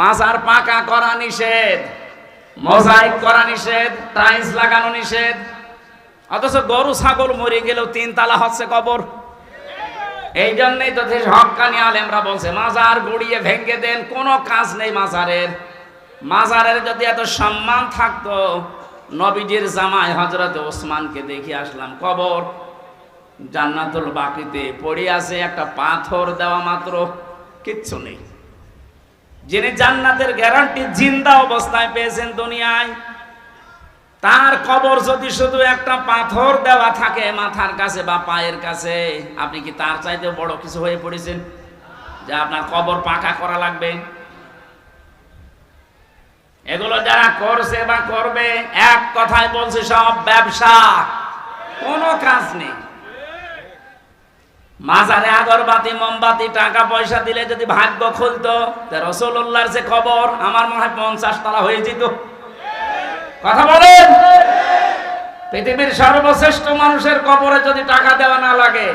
মাজার পাকা করা নিষেধ, মোজাইক করা নিষেধ, টাইলস লাগানো নিষেধ। অথচ গরু, ছাগল মরে গেলেও তিন তালা হচ্ছে কবর। এই জন্যই তো হকানি আলেমরা বলছে, মাজার গুড়িয়ে ভেঙে দেন, কোনো কাজ নেই মাজারের। মাজারের যদি এত সম্মান থাকতো, নবীজির জামাই হজরত ওসমানকে দেখে আসলাম, কবর জান্নাতুল বাকিতে পড়ে আছে, একটা পাথর দেওয়া মাত্র, কিচ্ছু নেই। যিনি জান্নাতের গ্যারান্টি জিন্দা অবস্থায় পেয়েছেন দুনিয়ায়, তার কবর যদি শুধু একটা পাথর দেওয়া থাকে মাথার কাছে বা পায়ের কাছে, আপনি কি তার চাইতে বড় কিছু হয়ে পড়েছেন? যে আপনার কবর পাকা করা লাগবে? এগুলো যারা করছে বা করবে, এক কথায় বলছে, সব ব্যবসা, কোনো কাজ নেই। মাজারে আগরবাতি, মোমবাতি টাকা পয়সা দিলে যদি ভাগ্য খুলতো রসুল্লাহর যে খবর আমার মনে হয় পঞ্চাশ তলা হয়ে যেত। কথা বলেন? পৃথিবীর সর্বশ্রেষ্ঠ মানুষের কবরে যদি টাকা দেওয়া না লাগে,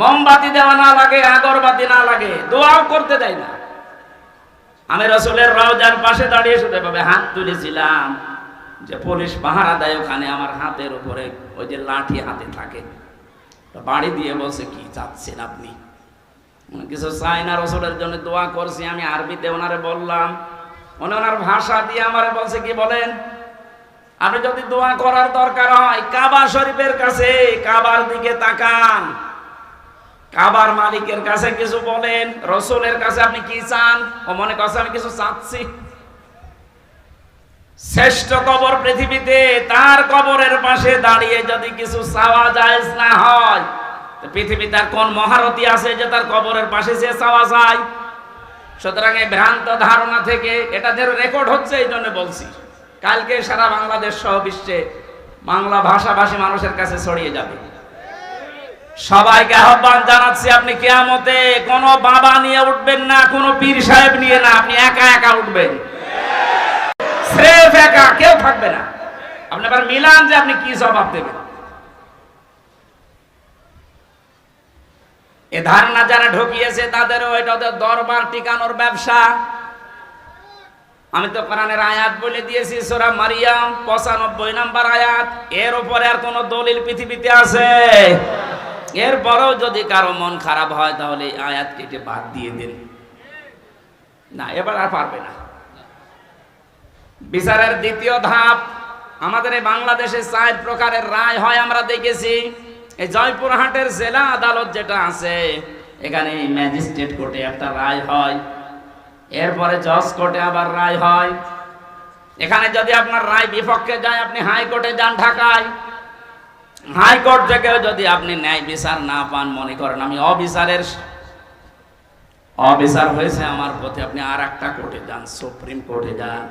মোমবাতি দেওয়া না লাগে, আগরবাতি না লাগে, দোয়াও করতে দেয় না। আমি রসুলের রওজার পাশে দাঁড়িয়ে শুধু ভাবে হাত তুলেছিলাম যে পুলিশ পাহারা দেয় ওখানে আমার হাতের উপরে ওই যে লাঠি হাতে থাকে। বাড়ি দিয়ে বলছে, কি চাচ্ছেন আপনি? কিছু চাই না, রসুলের জন্য দোয়া করছি, আমি আরবিতে ওনারে বললাম। ওনার ভাষা দিয়ে আমারে বলছে, কি বলেন? আপনি যদি দোয়া করার দরকার হয়, কাবা শরীফের কাছে, কাবার দিকে তাকান। কাবার মালিকের কাছে কিছু বলেন। রসুলের কাছে আপনি কি চান? ও মনে করছে, আমি কিছু চাচ্ছি। শ্রেষ্ঠ কবর পৃথিবীতে, তার কবরের পাশে দাঁড়িয়ে যদি কিছু চাওয়া যায় না হয়, তো পৃথিবীতে আর কোন মহারথী আছে যে তার কবরের পাশে সে চাওয়া যায়? সুতরাং এই ভ্রান্ত ধারণা থেকে এটা যে রেকর্ড হচ্ছে, এই জন্য বলছি, কালকে সারা বাংলাদেশ সহ বিশ্বে বাংলা ভাষাভাষী মানুষের কাছে ছড়িয়ে যাবে। সবাইকে আহ্বান জানাচ্ছি, আপনি কেয়ামতে কোনো বাবা নিয়ে উঠবেন না, কোনো পীর সাহেব নিয়ে না, আপনি একা একা উঠবেন। স্রেফ একা, কেউ থাকবে না। আপনি আবার মিলান যে আপনি কি জবাব দেবেন। এ ধারণা যারা দরবার টিকানোর ব্যবসা। আমি তো কোরআনের আয়াত বলে দিয়েছি, সোরা মারিয়াম পঁচানব্বই নাম্বার আয়াত। এর উপরে আর কোন দলিল পৃথিবীতে আছে। এরপরেও যদি কারও মন খারাপ হয়, তাহলে আয়াত কেটে বাদ দিয়ে দিন। না, এবার আর পারবে না। বিচারের দ্বিতীয় ধাপ, আমাদের এই বাংলাদেশে চার প্রকারের রায় হয় আমরা দেখেছি। এই জয়পুরহাটের জেলা আদালত যেটা আছে, এখানে ম্যাজিস্ট্রেট কোর্টে একটা রায় হয়, এরপরে জজ কোর্টে আবার রায় হয়। এখানে যদি আপনার রায় বিপক্ষে যায়, আপনি হাইকোর্টে যান ঢাকায়। হাইকোর্ট থেকেও যদি আপনি ন্যায় বিচার না পান, মনে করেন আমি অবিচারের, অবিচার হয়েছে আমার প্রতি আপনি আর একটা কোর্টে যান, সুপ্রিম কোর্টে যান।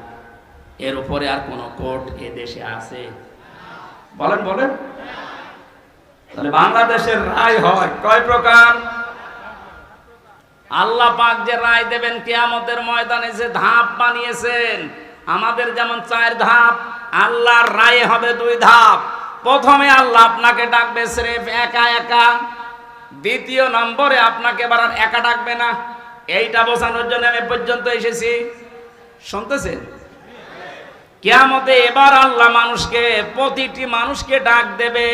এর উপরে আর কোন কোর্ট এ দেশে আছে? বলেন বলেন। তাহলে বাংলাদেশের রায় হয়। কয় প্রকার? আল্লাহ পাক যে রায় দেবেন কেয়ামতের ময়দানে যে ধাপ বানিয়েছেন, আমাদের যেমন চার ধাপ, আল্লাহর রায় হবে দুই ধাপ। প্রথমে আল্লাহ আপনাকে ডাকবে স্রেফ একা একা। দ্বিতীয় নম্বরে আপনাকে এবার একা ডাকবে না। এইটা বোঝানোর জন্য আমি পর্যন্ত এসেছি। শুনতেছেন? কেয়ামতে এবার আল্লাহ মানুষকে, প্রতিটি মানুষকে ডাক দেবে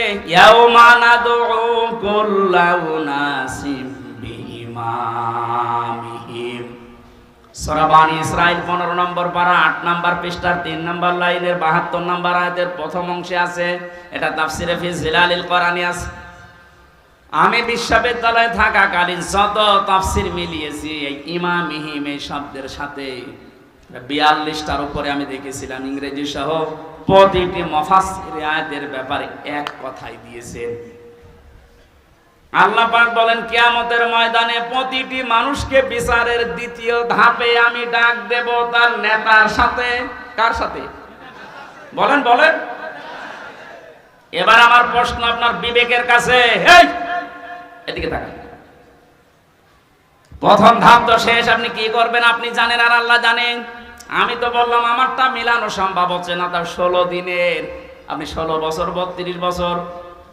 15 নম্বর 8 নম্বর পৃষ্ঠার 3 নম্বর লাইনের 72 নম্বর প্রথম অংশে আছে, এটা আছে। আমি বিশ্ববিদ্যালয়ে থাকাকালীন যত তাফসির মিলিয়েছি এই ইমামিহিম এই শব্দের সাথে। বিয়াল্লিশটার উপরে আমি দেখেছিলাম ইংরেজি সহ প্রতিটি মফাসির আয়াতের ব্যাপারে এক কথাই দিয়েছেন। আল্লাহ পাক বলেন, কিয়ামতের ময়দানে প্রতিটি মানুষকে বিচারের দ্বিতীয় ধাপে আমি ডাক দেব তার নেতার সাথে। কার সাথে? বলেন বলেন। এবার আমার প্রশ্ন আপনার বিবেকের কাছে। এদিকে তাকান। প্রথম ধাপ তো শেষ, আপনি কি করবেন? আপনি জানেন আর আল্লাহ জানেন। আমি তো বললাম, আমারটা মিলানো সম্ভব হচ্ছে না। তার ষোলো দিনের, আপনি ষোলো বছর, বত্রিশ বছর,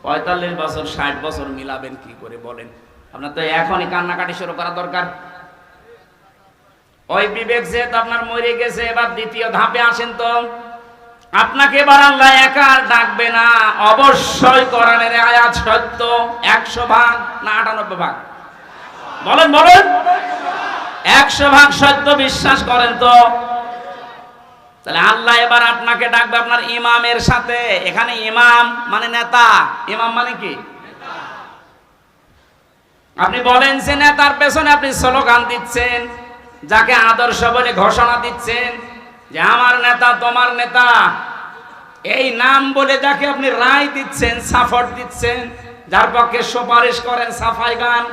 পঁয়তাল্লিশ বছর, ষাট বছর মিলাবেন কি করে বলেন? আপনার তো এখনই কান্নাকাটি শুরু করা দরকার। ওই বিবেক যেহেতু আপনার মরে গেছে, এবার দ্বিতীয় ধাপে আসেন তো। আপনাকে এবার আল্লাহ একা ডাকবে না। অবশ্যই কোরআনের আয়াত সত্য, একশো ভাগ না আটানব্বই ভাগ? বলেন বলেন। একশো ভাগ সত্য বিশ্বাস করেন তো। তাহলে আল্লাহ এবার আপনাকে ডাকবে আপনার ইমামের সাথে। এখানে ইমাম মানে নেতা। ইমাম মানে কি? আপনি বলেন যে নেতার পেছনে আপনি স্লোগান দিচ্ছেন, যাকে আদর্শ বলে ঘোষণা দিচ্ছেন যে আমার নেতা, তোমার নেতা। এই নাম বলে যাকে আপনি রায় দিচ্ছেন, সাপোর্ট দিচ্ছেন, যার পক্ষে সুপারিশ করেন সাফাই গান,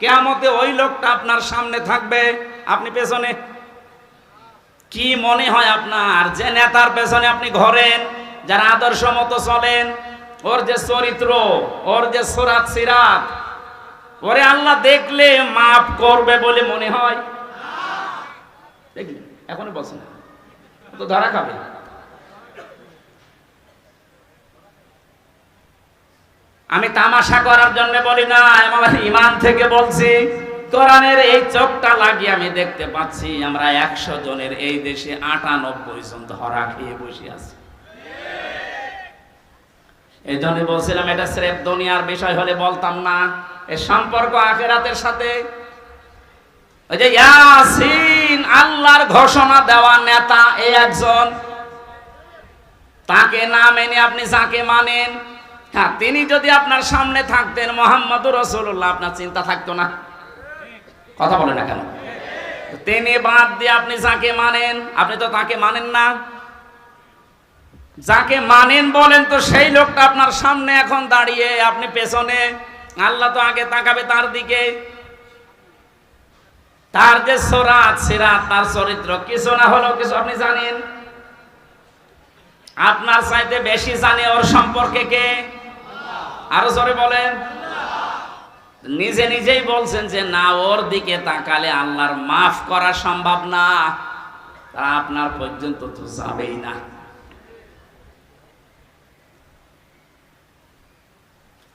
কেয়ামতে ওই লোকটা আপনার সামনে থাকবে। আপনি পেছনে কি মনে হয় আপনার? যে নেতার পেছনে আপনি ঘরেন, যারা আদর্শ মতো চলেন, ওর যে চরিত্র, ওর যে সোরাত সিরাত, ওরে আল্লাহ দেখলে মাফ করবে বলে মনে হয়? দেখলেন? এখনই তো ধরা খাবে। আমি তামাশা করার জন্য বলি না আমার ইমান থেকে বলছি কোরআনের এই চোখটা লাগিয়ে আমি দেখতে পাচ্ছি, আমরা একশো জনের এই দেশে আটানব্বই জন ধরা খেয়ে বসে আছি। এই জন্য বলছিলাম, এটা স্রেফ দুনিয়ার বিষয় হলে বলতাম না। এর সম্পর্ক আখেরাতের সাথে। ওই যে ইয়াসিন, আল্লাহর ঘোষণা দেওয়া নেতা এই একজন। তাকে না মেনে আপনি যাকে মানেন হ্যাঁ তিনি যদি আপনার সামনে থাকতেন মোহাম্মদ রসুল্লাহ আপনার চিন্তা থাকতো না। কথা বলে না কেন? তিনি বাদ দিয়ে আপনি যাকে মানেন, আপনি তো তাকে মানেন না। যাকে মানেন বলেন তো সেই লোকটা আপনার সামনে এখন দাঁড়িয়ে, আপনি পেছনে, আল্লাহ তো আগে তাকাবে তার দিকে। তার যে সোরাত, সিরাত, তার চরিত্র, কিছু না হলেও কিছু আপনি জানেন। আপনার চাইতে বেশি জানে ওর সম্পর্কে কে? আরও জোরে বলেন। নিজে নিজেই বলছেন যে, না, ওর দিকে তাকালে আল্লাহর মাফ করা সম্ভব না। তা আপনার পর্যন্ত তো যাবেই না।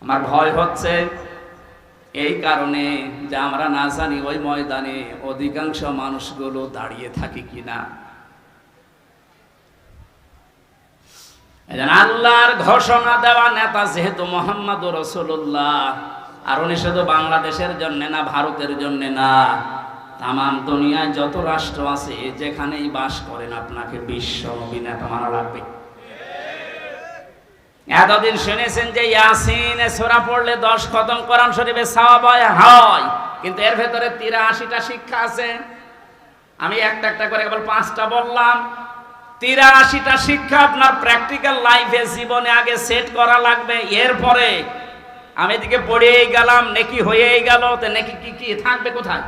আমার ভয় হচ্ছে এই কারণে যে আমরা না জানি ওই ময়দানে অধিকাংশ মানুষগুলো দাঁড়িয়ে থাকে কিনা। আল্লাহর ঘোষণা দেওয়া নেতা যেহেতু মোহাম্মদ রসুল্লাহ আর উনি শুধু বাংলাদেশের জন্য না, ভারতের জন্য না। তাম দুনিয়ায় যত রাষ্ট্র আছে, যেখানেই বাস করেন, আপনাকে বিশ্ব নবী নেতা মানা লাগবে। এতদিন শুনেছেন যে ইয়াসিনে সোরা পড়লে দশ খতম কোরআন শরীফে সওয়াব হয় হয়। কিন্তু এর ভেতরে তিরাশিটা শিক্ষা আছে। আমি একটা একটা করে কেবল পাঁচটা বললাম। তিরাশিটা শিক্ষা আপনার প্র্যাকটিক্যাল লাইফে জীবনে আগে সেট করা লাগবে। এরপরে আমি এদিকে পড়েই গেলাম নেকি হয়েই গেল তো নেকি কি কি থাকবে কোথায়?